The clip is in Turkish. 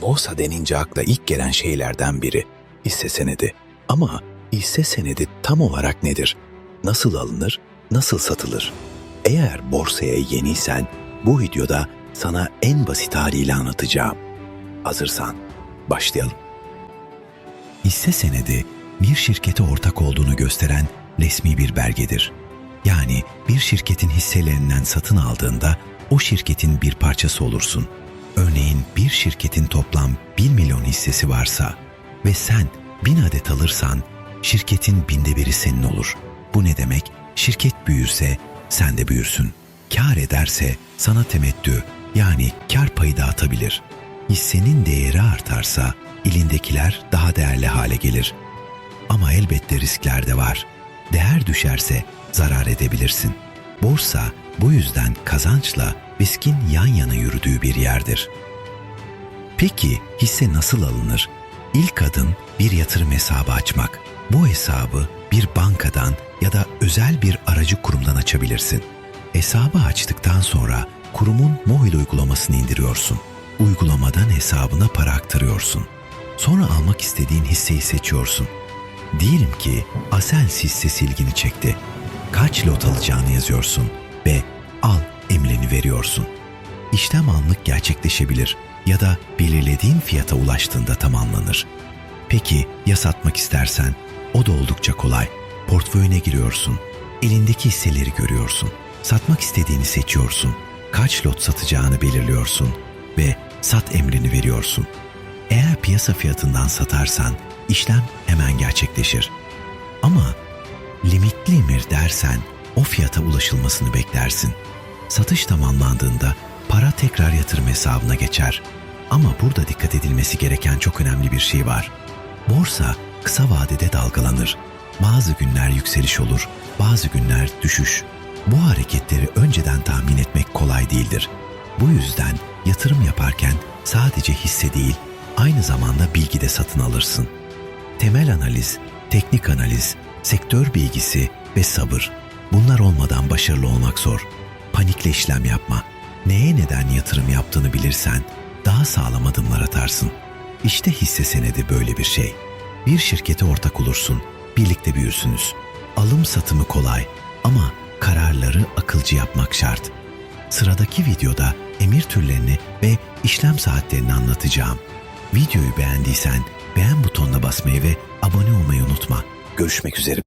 Borsa denince akla ilk gelen şeylerden biri hisse senedi. Ama hisse senedi tam olarak nedir? Nasıl alınır? Nasıl satılır? Eğer borsaya yeniysen bu videoda sana en basit haliyle anlatacağım. Hazırsan başlayalım. Hisse senedi bir şirkete ortak olduğunu gösteren resmi bir belgedir. Yani bir şirketin hisselerinden satın aldığında o şirketin bir parçası olursun. Örneğin bir şirketin toplam 1 milyon hissesi varsa ve sen 1000 adet alırsan şirketin binde biri senin olur. Bu ne demek? Şirket büyürse sen de büyürsün. Kar ederse sana temettü yani kar payı dağıtabilir. Hissenin değeri artarsa elindekiler daha değerli hale gelir. Ama elbette riskler de var. Değer düşerse zarar edebilirsin. Borsa bu yüzden kazançla riskin yan yana yürüdüğü bir yerdir. Peki hisse nasıl alınır? İlk adım bir yatırım hesabı açmak. Bu hesabı bir bankadan ya da özel bir aracı kurumdan açabilirsin. Hesabı açtıktan sonra kurumun Mohil uygulamasını indiriyorsun. Uygulamadan hesabına para aktarıyorsun. Sonra almak istediğin hisseyi seçiyorsun. Diyelim ki Asels hissesi ilgini çekti. Kaç lot alacağını yazıyorsun ve al emrini veriyorsun. İşlem anlık gerçekleşebilir ya da belirlediğin fiyata ulaştığında tamamlanır. Peki ya satmak istersen? O da oldukça kolay. Portföyüne giriyorsun. Elindeki hisseleri görüyorsun. Satmak istediğini seçiyorsun. Kaç lot satacağını belirliyorsun ve sat emrini veriyorsun. Eğer piyasa fiyatından satarsan işlem hemen gerçekleşir. Ama limitli emir dersen o fiyata ulaşılmasını beklersin. Satış tamamlandığında para tekrar yatırım hesabına geçer. Ama burada dikkat edilmesi gereken çok önemli bir şey var. Borsa kısa vadede dalgalanır. Bazı günler yükseliş olur, bazı günler düşüş. Bu hareketleri önceden tahmin etmek kolay değildir. Bu yüzden yatırım yaparken sadece hisse değil, aynı zamanda bilgi de satın alırsın. Temel analiz, teknik analiz, sektör bilgisi ve sabır. Bunlar olmadan başarılı olmak zor. Panikle işlem yapma. Neye neden yatırım yaptığını bilirsen daha sağlam adımlar atarsın. İşte hisse senedi böyle bir şey. Bir şirkete ortak olursun, birlikte büyürsünüz. Alım satımı kolay ama kararları akılcı yapmak şart. Sıradaki videoda emir türlerini ve işlem saatlerini anlatacağım. Videoyu beğendiysen beğen butonuna basmayı ve abone olmayı unutma. Görüşmek üzere.